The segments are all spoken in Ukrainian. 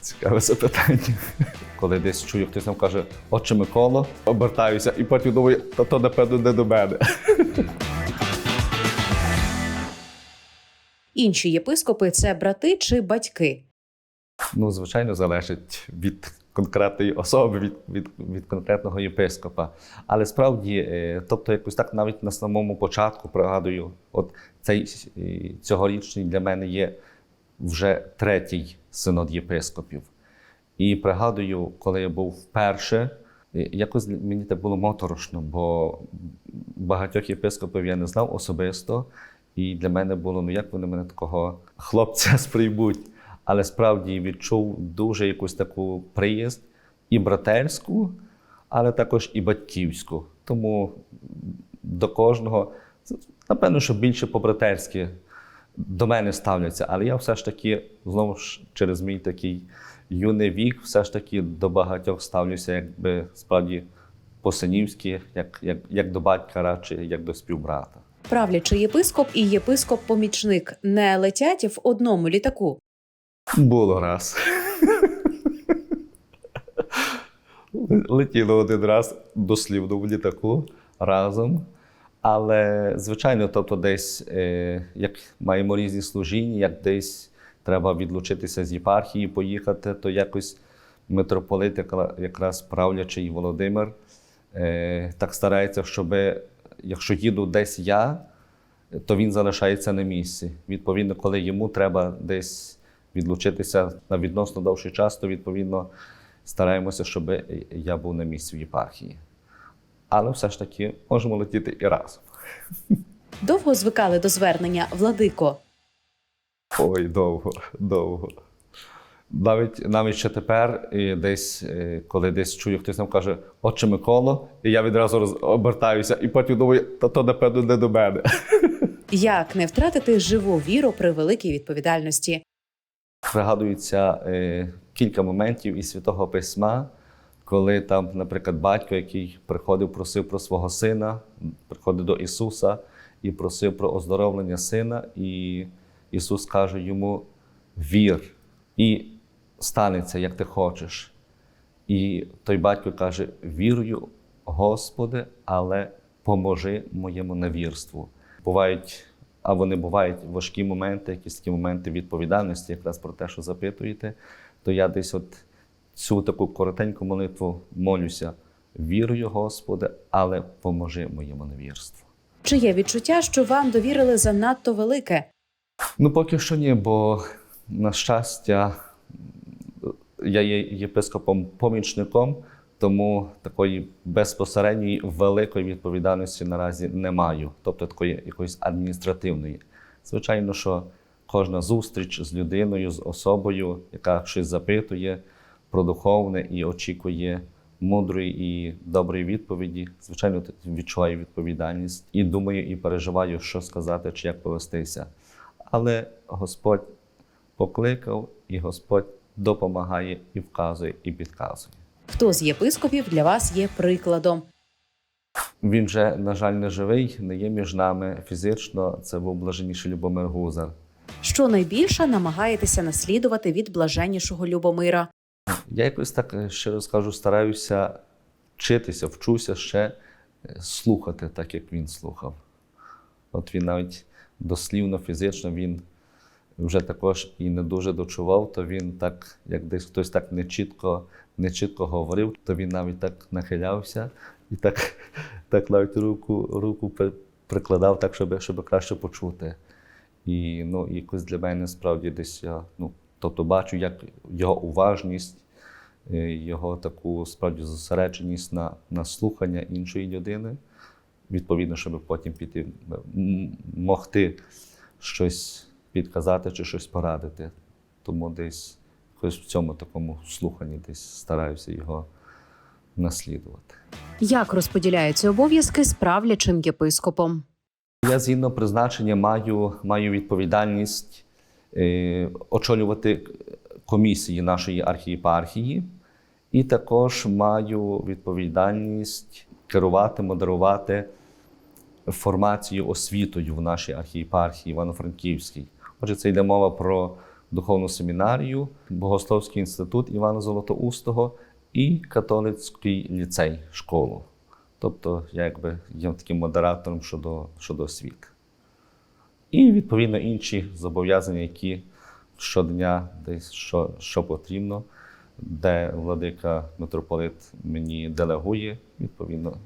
Цікаве запитання. Коли десь чую, хтось нам каже, отче Миколо, обертаюся, і потім думаю, та то напевно не до мене. Інші єпископи це брати чи батьки. Ну, звичайно, залежить від конкретної особи, від, від, від конкретного єпископа. Але справді, е, тобто, якось так навіть на самому початку пригадую, от цей е, цьогорічний для мене є вже третій синод єпископів. І пригадую, коли я був вперше, якось мені так було моторошно, бо багатьох єпископів я не знав особисто. І для мене було, ну як вони мене такого хлопця сприймуть. Але справді відчув дуже якусь таку приязь і братерську, але також і батьківську. Тому до кожного, напевно, що більше по-братерськи до мене ставляться. Але я все ж таки, знову ж через мій такий юний вік, все ж таки до багатьох ставлюся, якби справді по-синівськи, як, як, як до батька, радше як до співбрата. Правлячий єпископ і єпископ-помічник не летять в одному літаку. Було раз. Летіло один раз дослівно в літаку разом. Але, звичайно, тобто десь, е, як маємо різні служіння, як десь треба відлучитися з єпархії, поїхати, то якось митрополит, якра- якраз правлячий Володимир, е, так старається, щоб якщо їду десь я, то він залишається на місці. Відповідно, коли йому треба десь відлучитися на відносно довший час, то відповідно стараємося, щоб я був на місці в єпархії. Але все ж таки можемо летіти і разом. Довго звикали до звернення Владико. Ой, довго, довго. Навіть, навіть ще тепер, і десь, е, коли десь чую, хтось нам каже, отче Миколо, і я відразу роз- обертаюся, і потім думаю, та то напевно не до мене. Як не втратити живу віру при великій відповідальності? Пригадується е, кілька моментів із Святого Письма, коли там, наприклад, батько, який приходив, просив про свого сина, приходив до Ісуса і просив про оздоровлення сина, і Ісус каже йому: вір, і станеться, як ти хочеш. І той батько каже: вірую, Господи, але поможи моєму невірству. Бувають, а вони бувають важкі моменти, якісь такі моменти відповідальності, якраз про те, що запитуєте, то я десь от цю таку коротеньку молитву молюся. Вірую, Господи, але поможи моєму невірству. Чи є відчуття, що вам довірили занадто велике? Ну, поки що ні, бо на щастя, я є єпископом-помічником, тому такої безпосередньої великої відповідальності наразі не маю, тобто такої якоїсь адміністративної. Звичайно, що кожна зустріч з людиною, з особою, яка щось запитує про духовне і очікує мудрої і доброї відповіді, звичайно, відчуваю відповідальність і думаю, і переживаю, що сказати чи як повестися. Але Господь покликав, і Господь допомагає і вказує, і підказує. Хто з єпископів для вас є прикладом? Він вже, на жаль, не живий, не є між нами фізично. Це був блаженніший Любомир Гузар. Що найбільше намагаєтеся наслідувати від блаженнішого Любомира? Я якось так е, щиро скажу, стараюся вчитися, вчуся ще е, слухати так, як він слухав. От він навіть дослівно, фізично він вже також і не дуже дочував, то він так, як десь хтось так нечітко, нечітко говорив, то він навіть так нахилявся і так, так навіть руку, руку прикладав, так, щоб, щоб краще почути. І ну, якось для мене справді десь я ну, тобто бачу, як його уважність, його таку справді зосередженість на, на слухання іншої людини, відповідно, щоб потім піти, могти щось підказати чи щось порадити. Тому десь якось в цьому такому слуханні десь стараюся його наслідувати. Як розподіляються обов'язки з правлячим єпископом? Я згідно призначення маю, маю відповідальність е, очолювати комісії нашої архієпархії, і також маю відповідальність керувати, модерувати формацію освітою в нашій архієпархії Івано-Франківській. Отже, це йде мова про духовну семінарію, Богословський інститут Івана Золотоустого і католицький ліцей, школу. Тобто, я якби є таким модератором щодо, щодо освіти. І відповідно інші зобов'язання, які щодня десь що, що потрібно, де владика митрополит мені делегує, відповідно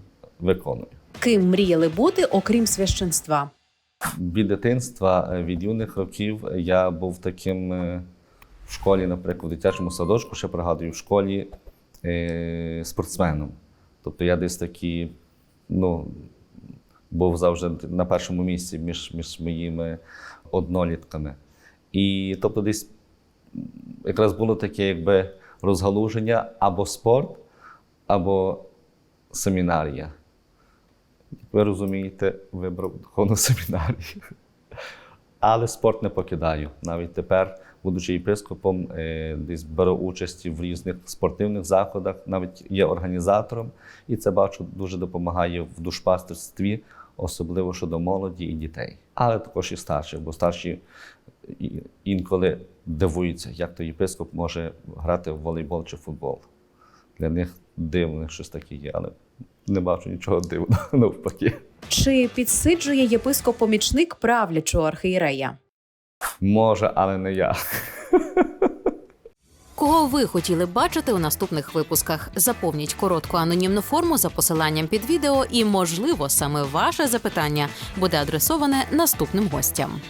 виконую. Ким мріяли бути, окрім священства? Від дитинства, е, від юних років я був таким е, в школі, наприклад, в дитячому садочку, ще пригадую, в школі е, спортсменом. Тобто я десь такий, ну, був завжди на першому місці між, між моїми однолітками. І тобто десь якраз було таке якби розгалуження або спорт, або семінарія. Ви розумієте, вибрав духовну семінарію. Але спорт не покидаю. Навіть тепер, будучи єпископом, е, десь беру участь в різних спортивних заходах, навіть є організатором, і це бачу дуже допомагає в душпастерстві, особливо щодо молоді і дітей. Але також і старших, бо старші інколи дивуються, як то єпископ може грати в волейбол чи футбол. Для них дивно щось таке є, але не бачу нічого дивного навпаки. Чи підсиджує єпископ-помічник правлячого архієрея? Може, але не я. Кого ви хотіли бачити у наступних випусках? Заповніть коротку анонімну форму за посиланням під відео, і, можливо, саме ваше запитання буде адресоване наступним гостям.